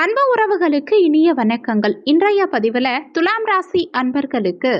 அன்பு உறவுகளுக்கு இனிய வணக்கங்கள். இன்றைய பதிவில் துலாம் ராசி அன்பர்களுக்கு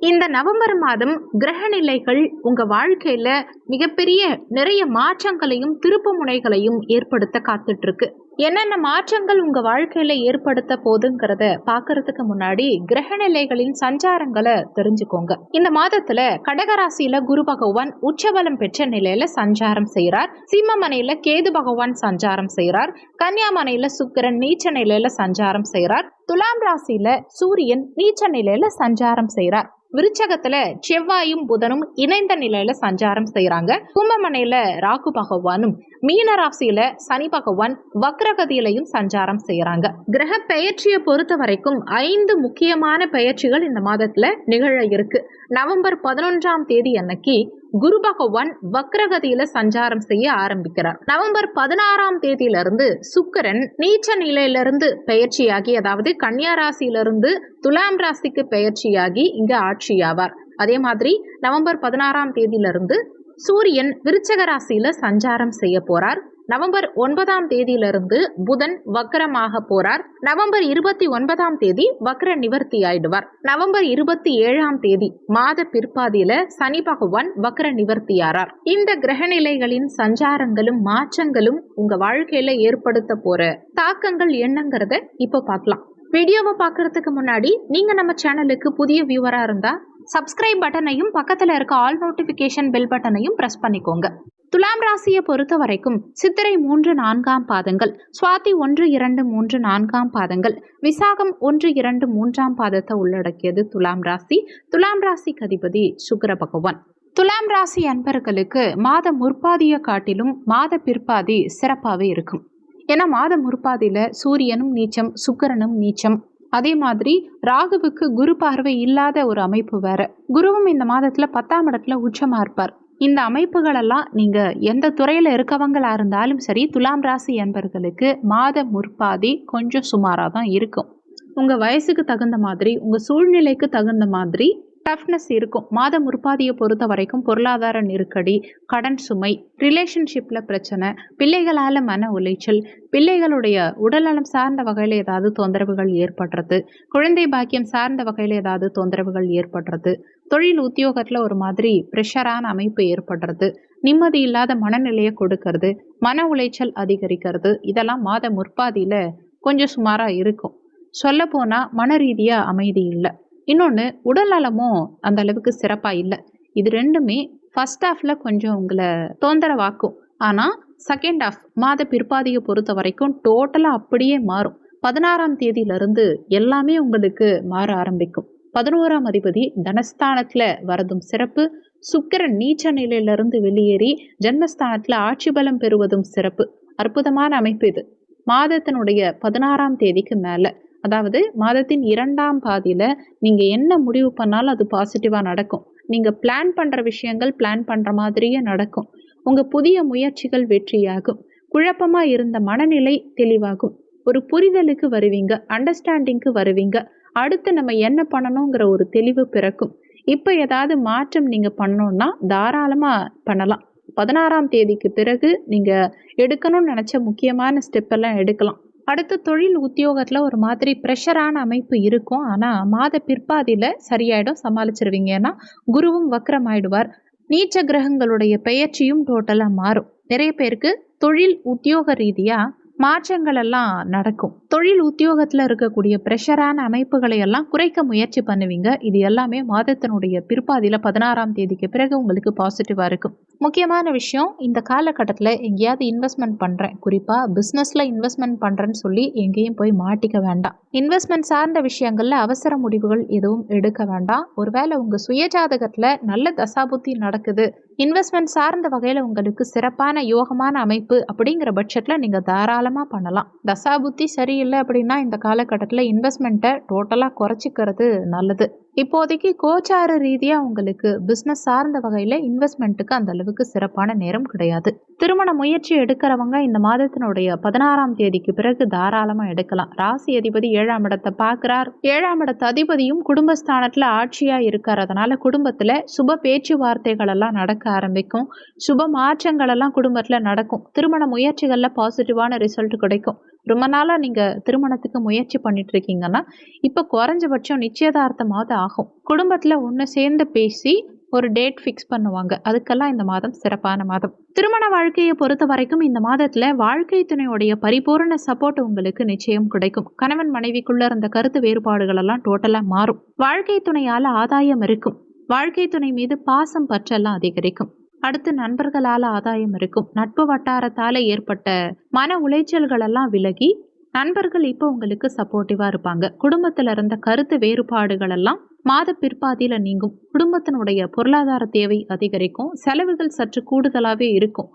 இந்த நவம்பர் மாதம் கிரக நிலைகள் உங்கள் வாழ்க்கையில் மிகப்பெரிய நிறைய மாற்றங்களையும் திருப்பு முனைகளையும் ஏற்படுத்த காத்துட்ருக்கு என்னென்ன மாற்றங்கள் உங்க வாழ்க்கையில ஏற்படுத்த போதுங்கிறத பாக்குறதுக்கு முன்னாடி கிரக நிலைகளின் சஞ்சாரங்களை தெரிஞ்சுக்கோங்க. இந்த மாதத்துல கடகராசியில குரு பகவான் உச்சபலம் பெற்ற நிலையில சஞ்சாரம் செய்யறார் சிம்மமனையில கேது பகவான் சஞ்சாரம் செய்யறார் கன்னியாமனையில சுக்கிரன் நீச்ச நிலையில சஞ்சாரம் செய்யறார் துலாம் ராசியில சூரியன் நீச்ச நிலையில சஞ்சாரம் செய்யறார் விருச்சகத்துல செவ்வாயும் புதனும் இணைந்த நிலையில சஞ்சாரம் செய்யறாங்க கும்பமனையில ராகு பகவானும் மீன ராசியில சனி பகவான் வக்ரகதியிலையும் சஞ்சாரம் செய்யறாங்க கிரக பெயர்ச்சியை பொறுத்த வரைக்கும் ஐந்து முக்கியமான பெயர்ச்சிகள் இந்த மாதத்துல நிகழ இருக்கு. நவம்பர் பதினொன்றாம் தேதி அன்னைக்கு குரு பகவான் வக்ரகதியில சஞ்சாரம் செய்ய ஆரம்பிக்கிறார். நவம்பர் பதினாறாம் தேதியிலிருந்து சுக்கரன் நீச்ச நிலையிலிருந்து பெயர்ச்சியாகி அதாவது கன்னியா ராசியிலிருந்து துலாம் ராசிக்கு பெயர்ச்சியாகி இங்க ஆட்சியாவார். அதே மாதிரி நவம்பர் பதினாறாம் தேதியிலிருந்து சூரியன் விருச்சக ராசியில சஞ்சாரம் செய்ய போறார். நவம்பர் ஒன்பதாம் தேதியிலிருந்து புதன் வக்கரமாக போறார். நவம்பர் இருபத்தி ஒன்பதாம் தேதி வக்ர நிவர்த்தி ஆயிடுவார். நவம்பர் இருபத்தி ஏழாம் தேதி மாத பிற்பாதியில சனி பகவான் வக்ர நிவர்த்தியாரார் இந்த கிரகநிலைகளின் சஞ்சாரங்களும் மாற்றங்களும் உங்க வாழ்க்கையில ஏற்படுத்த போற தாக்கங்கள் என்னங்கிறத இப்போ பார்க்கலாம். வீடியோவை பார்க்கறதுக்கு முன்னாடி நீங்க நம்ம சேனலுக்கு புதிய வியூவரா இருந்தா சப்ஸ்கிரைப் பட்டனையும் பக்கத்துல இருக்க ஆல் நோட்டிபிகேஷன் பெல் பட்டனையும் பிரஸ் பண்ணிக்கோங்க. துலாம் ராசியை பொறுத்த வரைக்கும் சித்திரை மூன்று நான்காம் பாதங்கள் சுவாதி ஒன்று இரண்டு மூன்று நான்காம் பாதங்கள் விசாகம் ஒன்று இரண்டு மூன்றாம் பாதத்தை உள்ளடக்கியது துலாம் ராசி. துலாம் ராசிக்கு அதிபதி சுக்கர பகவான். துலாம் ராசி அன்பர்களுக்கு மாத முற்பாதியை காட்டிலும் மாத பிற்பாதி சிறப்பாகவே இருக்கும். ஏன்னா மாத முற்பாதியில் சூரியனும் நீச்சம் சுக்கிரனும் நீச்சம். அதே மாதிரி ராகுவுக்கு குரு பார்வை இல்லாத ஒரு அமைப்பு வேற. குருவும் இந்த மாதத்துல பத்தாம் இடத்துல உச்சமா இருப்பார். இந்த அமைப்புகளெல்லாம் நீங்கள் எந்த துறையில் இருக்கவங்களாக இருந்தாலும் சரி துலாம் ராசி என்பர்களுக்கு மாத முற்பாதி கொஞ்சம் சுமாராக தான் இருக்கும். உங்கள் வயசுக்கு தகுந்த மாதிரி உங்கள் சூழ்நிலைக்கு தகுந்த மாதிரி டஃப்னஸ் இருக்கும். மாத முற்பாதியை பொறுத்த வரைக்கும் பொருளாதார நெருக்கடி கடன் சுமை ரிலேஷன்ஷிப்பில் பிரச்சனை பிள்ளைகளால் மன உளைச்சல் பிள்ளைகளுடைய உடல்நலம் சார்ந்த வகையில் ஏதாவது தொந்தரவுகள் ஏற்படுறது குழந்தை பாக்கியம் சார்ந்த வகையில் ஏதாவது தொந்தரவுகள் ஏற்படுறது தொழில் உத்தியோகத்தில் ஒரு மாதிரி ப்ரெஷரான அமைப்பு ஏற்படுறது நிம்மதி இல்லாத மனநிலையை கொடுக்கறது மன உளைச்சல் அதிகரிக்கிறது இதெல்லாம் மாத முற்பாதியில் கொஞ்சம் சுமாராக இருக்கும். சொல்லப்போனால் மன ரீதியாக அமைதி இல்லை. இன்னொன்று உடல் நலமும் அந்த அளவுக்கு சிறப்பாக இல்லை. இது ரெண்டுமே ஃபஸ்ட் ஹாஃபில் கொஞ்சம் உங்களை தொந்தரவாக்கும். ஆனால் செகண்ட் ஹாஃப் மாத பிற்பாதியை பொறுத்த வரைக்கும் டோட்டலாக அப்படியே மாறும். பதினாறாம் தேதியிலிருந்து எல்லாமே உங்களுக்கு மாற ஆரம்பிக்கும். பதினோராம் அதிபதி தனஸ்தானத்தில் வரதும் சிறப்பு. சுக்கிரன் நீச்ச நிலையிலிருந்து வெளியேறி ஜென்மஸ்தானத்தில் ஆட்சி பலம் பெறுவதும் சிறப்பு. அற்புதமான அமைப்பு இது. மாதத்தினுடைய பதினாறாம் தேதிக்கு மேலே. அதாவது மாதத்தின் இரண்டாம் பாதியில் நீங்கள் என்ன முடிவு பண்ணாலும் அது பாசிட்டிவாக நடக்கும். நீங்கள் பிளான் பண்ணுற விஷயங்கள் பிளான் பண்ணுற மாதிரியே நடக்கும். உங்கள் புதிய முயற்சிகள் வெற்றியாகும். குழப்பமாக இருந்த மனநிலை தெளிவாகும். ஒரு புரிதலுக்கு வருவீங்க அண்டர்ஸ்டாண்டிங்க்கு வருவீங்க. அடுத்து நம்ம என்ன பண்ணணுங்கிற ஒரு தெளிவு பிறக்கும். இப்போ ஏதாவது மாற்றம் நீங்கள் பண்ணணுன்னா தாராளமாக பண்ணலாம். பதினாறாம் தேதிக்கு பிறகு நீங்கள் எடுக்கணும்னு நினச்ச முக்கியமான ஸ்டெப்பெல்லாம் எடுக்கலாம். அடுத்து தொழில் உத்தியோகத்தில் ஒரு மாதிரி ப்ரெஷரான அமைப்பு இருக்கும். ஆனால் மாத பிற்பாதியில் சரியாயிடும் சமாளிச்சிருவீங்க. ஏன்னா குருவும் வக்ரம் ஆயிடுவார் நீச்ச கிரகங்களுடைய பெயர்ச்சியும் டோட்டலாக மாறும். நிறைய பேருக்கு தொழில் உத்தியோக ரீதியாக மாற்றங்கள் எல்லாம் நடக்கும். தொழில் உத்தியோகத்தில் இருக்கக்கூடிய ப்ரெஷரான அமைப்புகளை எல்லாம் குறைக்க முயற்சி பண்ணுவீங்க. இது எல்லாமே மாதத்தினுடைய பிற்பாதியில் பதினாறாம் தேதிக்கு பிறகு உங்களுக்கு பாசிட்டிவாக இருக்கும். முக்கியமான விஷயம் இந்த காலகட்டத்தில் எங்கேயாவது இன்வெஸ்ட்மெண்ட் பண்ணுறேன் குறிப்பாக பிஸ்னஸில் இன்வெஸ்ட்மெண்ட் பண்ணுறேன்னு சொல்லி எங்கேயும் போய் மாட்டிக்க வேண்டாம். இன்வெஸ்ட்மெண்ட் சார்ந்த விஷயங்களில் அவசர முடிவுகள் எதுவும் எடுக்க வேண்டாம். ஒருவேளை உங்கள் சுயஜாதகத்தில் நல்ல தசாபுத்தி நடக்குது. இன்வெஸ்ட்மெண்ட் சார்ந்த வகையில் உங்களுக்கு சிறப்பான யோகமான அமைப்பு அப்படிங்கிற பட்சத்தில் நீங்கள் தாராளமாக பண்ணலாம். தசாபுத்தி இல்லை அப்படின்னா இந்த காலகட்டத்தில் இன்வெஸ்ட்மெண்ட்டை டோட்டலாக குறைச்சிக்கிறது நல்லது. இப்போதைக்கு கோச்சார ரீதியாக உங்களுக்கு பிஸ்னஸ் சார்ந்த வகையில் இன்வெஸ்ட்மெண்ட்டுக்கு அந்த அளவுக்கு சிறப்பான நேரம் கிடையாது. திருமண முயற்சி எடுக்கிறவங்க இந்த மாதத்தினுடைய பதினாறாம் தேதிக்கு பிறகு தாராளமாக எடுக்கலாம். ராசி அதிபதி ஏழாம் இடத்தை பார்க்குறார். ஏழாம் இடத்த அதிபதியும் குடும்பஸ்தானத்தில் ஆட்சியாக இருக்கிறதுனால குடும்பத்தில் சுப பேச்சுவார்த்தைகளெல்லாம் நடக்க ஆரம்பிக்கும். சுப மாற்றங்களெல்லாம் குடும்பத்தில் நடக்கும். திருமண முயற்சிகளில் பாசிட்டிவான ரிசல்ட் கிடைக்கும். ரொம்ப நாளாக நீங்கள் திருமணத்துக்கு முயற்சி பண்ணிட்டு இருக்கீங்கன்னா இப்போ குறைஞ்சபட்சம் நிச்சயதார்த்தமாவது ஆகும். குடும்பத்தில் ஒன்று சேர்ந்து பேசி ஒரு டேட் ஃபிக்ஸ் பண்ணுவாங்க. அதுக்கெல்லாம் இந்த மாதம் சிறப்பான மாதம். திருமண வாழ்க்கையை பொறுத்த வரைக்கும் இந்த மாதத்தில் வாழ்க்கை துணையுடைய பரிபூர்ண சப்போர்ட் உங்களுக்கு நிச்சயம் கிடைக்கும். கணவன் மனைவிக்குள்ள இருந்த கருத்து வேறுபாடுகள் எல்லாம் டோட்டலாக மாறும். வாழ்க்கை துணையால் ஆதாயம் இருக்கும். வாழ்க்கை துணை மீது பாசம் பற்றெல்லாம் அதிகரிக்கும். அடுத்து நண்பர்களால் ஆதாயம் இருக்கும். நட்பு வட்டாரத்தால் ஏற்பட்ட மன உளைச்சல்கள் எல்லாம் விலகி நண்பர்கள் இப்போ உங்களுக்கு சப்போர்ட்டிவாக இருப்பாங்க. குடும்பத்தில் இருந்த கருத்து வேறுபாடுகள் எல்லாம் மாத பிற்பாதியில் நீங்கும். குடும்பத்தினுடைய பொருளாதார தேவை அதிகரிக்கும். செலவுகள் சற்று கூடுதலாகவே இருக்கும்.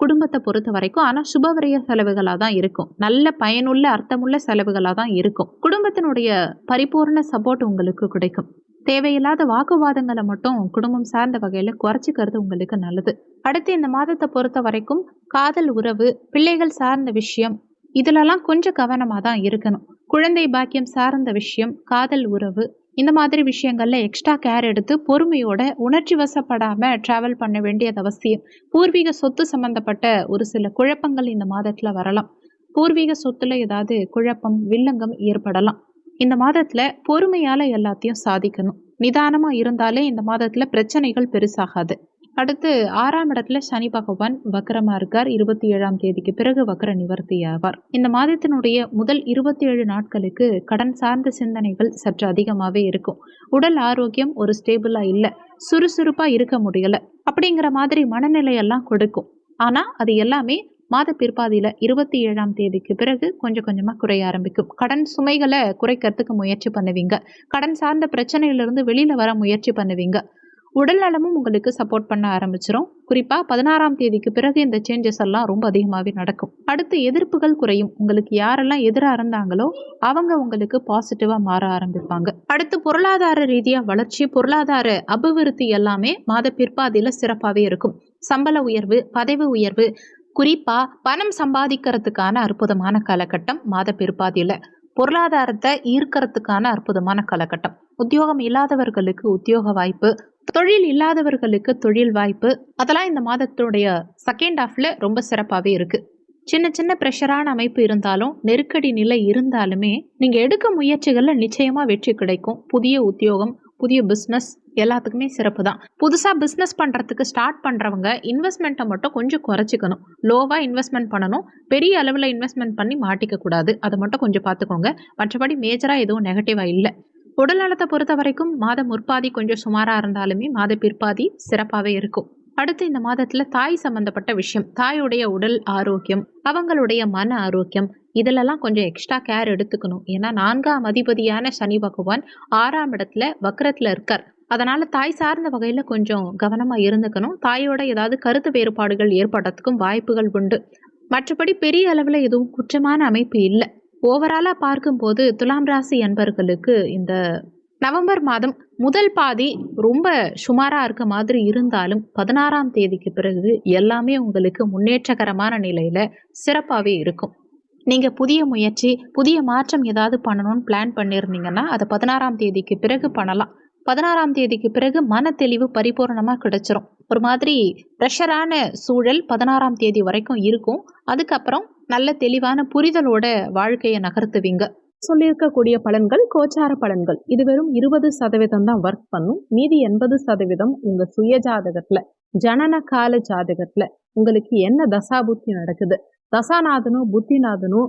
குடும்பத்தை பொறுத்த வரைக்கும். ஆனால் சுபவரைய செலவுகளாக தான் இருக்கும். நல்ல பயனுள்ள அர்த்தமுள்ள செலவுகளாக தான் இருக்கும். குடும்பத்தினுடைய பரிபூர்ண சப்போர்ட் உங்களுக்கு கிடைக்கும். தேவையில்லாத வாக்குவாதங்களை மட்டும் குடும்பம் சார்ந்த வகையில் குறைச்சிக்கிறது உங்களுக்கு நல்லது. அடுத்து இந்த மாதத்தை பொறுத்த வரைக்கும் காதல் உறவு பிள்ளைகள் சார்ந்த விஷயம் இதிலெல்லாம் கொஞ்சம் கவனமாக தான் இருக்கணும். குழந்தை பாக்கியம் சார்ந்த விஷயம் காதல் உறவு இந்த மாதிரி விஷயங்களில் எக்ஸ்ட்ரா கேர் எடுத்து பொறுமையோட உணர்ச்சி வசப்படாமல் ட்ராவல் பண்ண வேண்டியது அவசியம். பூர்வீக சொத்து சம்மந்தப்பட்ட ஒரு சில குழப்பங்கள் இந்த மாதத்தில் வரலாம். பூர்வீக சொத்துல ஏதாவது குழப்பம் வில்லங்கம் ஏற்படலாம். இந்த மாதத்தில் பொறுமையால் எல்லாத்தையும் சாதிக்கணும். நிதானமாக இருந்தாலே இந்த மாதத்தில் பிரச்சனைகள் பெருசாகாது. அடுத்து ஆறாம் இடத்துல சனி பகவான் வக்கரமா இருக்கார். இருபத்தி ஏழாம் தேதிக்கு பிறகு வக்கர நிவர்த்தி ஆவார். இந்த மாதத்தினுடைய முதல் இருபத்தி ஏழு நாட்களுக்கு கடன் சார்ந்த சிந்தனைகள் சற்று அதிகமாகவே இருக்கும். உடல் ஆரோக்கியம் ஒரு ஸ்டேபிளாக இல்லை. சுறுசுறுப்பாக இருக்க முடியலை. அப்படிங்கிற மாதிரி மனநிலையெல்லாம் கொடுக்கும். ஆனால் அது எல்லாமே மாத பிற்பாதியில் இருபத்தி ஏழாம் தேதிக்கு பிறகு கொஞ்சம் கொஞ்சமாக குறைய ஆரம்பிக்கும். கடன் சுமைகளை குறைக்கிறதுக்கு முயற்சி பண்ணுவீங்க. கடன் சார்ந்த பிரச்சனையிலிருந்து வெளியில் வர முயற்சி பண்ணுவீங்க. உடல் நலமும் உங்களுக்கு சப்போர்ட் பண்ண ஆரம்பிச்சிடும் குறிப்பாக பதினாறாம் தேதிக்கு பிறகு இந்த சேஞ்சஸ் எல்லாம் ரொம்ப அதிகமாகவே நடக்கும். அடுத்து எதிர்ப்புகள் குறையும். உங்களுக்கு யாரெல்லாம் எதிராக இருந்தாங்களோ அவங்க உங்களுக்கு பாசிட்டிவாக மாற ஆரம்பிப்பாங்க. அடுத்து பொருளாதார ரீதியாக வளர்ச்சி பொருளாதார அபிவிருத்தி எல்லாமே மாத பிற்பாதையில் சிறப்பாகவே இருக்கும். சம்பள உயர்வு பதவி உயர்வு குறிப்பாக பணம் சம்பாதிக்கிறதுக்கான அற்புதமான காலகட்டம் மாத பிற்பாதையில். பொருளாதாரத்தை ஈர்க்கறதுக்கான அற்புதமான காலகட்டம். உத்தியோகம் இல்லாதவர்களுக்கு உத்தியோக வாய்ப்பு தொழில் இல்லாதவர்களுக்கு தொழில் வாய்ப்பு அதெல்லாம் இந்த மாதத்துடைய செகண்ட் ஆஃப்ல ரொம்ப சிறப்பாகவே இருக்கு. சின்ன சின்ன ப்ரெஷரான அமைப்பு இருந்தாலும் நெருக்கடி நிலை இருந்தாலுமே நீங்கள் எடுக்க முயற்சிகளில் நிச்சயமாக வெற்றி கிடைக்கும். புதிய உத்தியோகம் புதிய பிஸ்னஸ் எல்லாத்துக்குமே சிறப்பு தான். புதுசாக பிஸ்னஸ் பண்ணுறதுக்கு ஸ்டார்ட் பண்ணுறவங்க இன்வெஸ்ட்மெண்ட்டை மட்டும் கொஞ்சம் குறைச்சிக்கணும். லோவாக இன்வெஸ்ட்மெண்ட் பண்ணணும். பெரிய அளவில் இன்வெஸ்ட்மெண்ட் பண்ணி மாட்டிக்க கூடாது அதை மட்டும் கொஞ்சம் பார்த்துக்கோங்க. மற்றபடி மேஜராக எதுவும் நெகட்டிவாக இல்லை. உடல் நலத்தை பொறுத்த வரைக்கும் மாத முற்பாதி கொஞ்சம் சுமாராக இருந்தாலுமே மாத பிற்பாதி சிறப்பாகவே இருக்கும். அடுத்து இந்த மாதத்தில் தாய் சம்பந்தப்பட்ட விஷயம். தாயுடைய உடல் ஆரோக்கியம் அவங்களுடைய மன ஆரோக்கியம் இதிலெல்லாம் கொஞ்சம் எக்ஸ்ட்ரா கேர் எடுத்துக்கணும். ஏன்னா நான்காம் அதிபதியான சனி பகவான் ஆறாம் இடத்துல வக்கரத்தில் இருக்கார். அதனால் தாய் சார்ந்த வகையில் கொஞ்சம் கவனமாக இருந்துக்கணும். தாயோட ஏதாவது கருத்து வேறுபாடுகள் ஏற்படுறதுக்கும் வாய்ப்புகள் உண்டு. மற்றபடி பெரிய அளவில் எதுவும் குற்றமான அமைப்பு இல்லை. ஓவராலாக பார்க்கும்போது துலாம் ராசி அன்பர்களுக்கு இந்த நவம்பர் மாதம் முதல் பாதி ரொம்ப சுமாராக இருக்க மாதிரி இருந்தாலும் பதினாறாம் தேதிக்கு பிறகு எல்லாமே உங்களுக்கு முன்னேற்றகரமான நிலையில் சிறப்பாகவே இருக்கும். நீங்கள் புதிய முயற்சி புதிய மாற்றம் ஏதாவது பண்ணணும்னு பிளான் பண்ணியிருந்தீங்கன்னா அதை பதினாறாம் தேதிக்கு பிறகு பண்ணலாம். பதினாறாம் தேதிக்கு பிறகு மன தெளிவு பரிபூர்ணமாக கிடைச்சிரும். ஒரு மாதிரி ப்ரெஷரான சூழல் பதினாறாம் தேதி வரைக்கும் இருக்கும். அதுக்கப்புறம் நல்ல தெளிவான புரிதலோட வாழ்க்கையை நகர்த்துவீங்க. சொல்லியிருக்கக்கூடிய பலன்கள் கோச்சார பலன்கள். இது வெறும் இருபது சதவீதம் தான் ஒர்க் பண்ணும். மீதி எண்பது சதவீதம் உங்க சுய ஜாதகத்துல ஜனன கால ஜாதகத்துல உங்களுக்கு என்ன தசாபுத்தி நடக்குது? தசாநாதனும் புத்திநாதனும்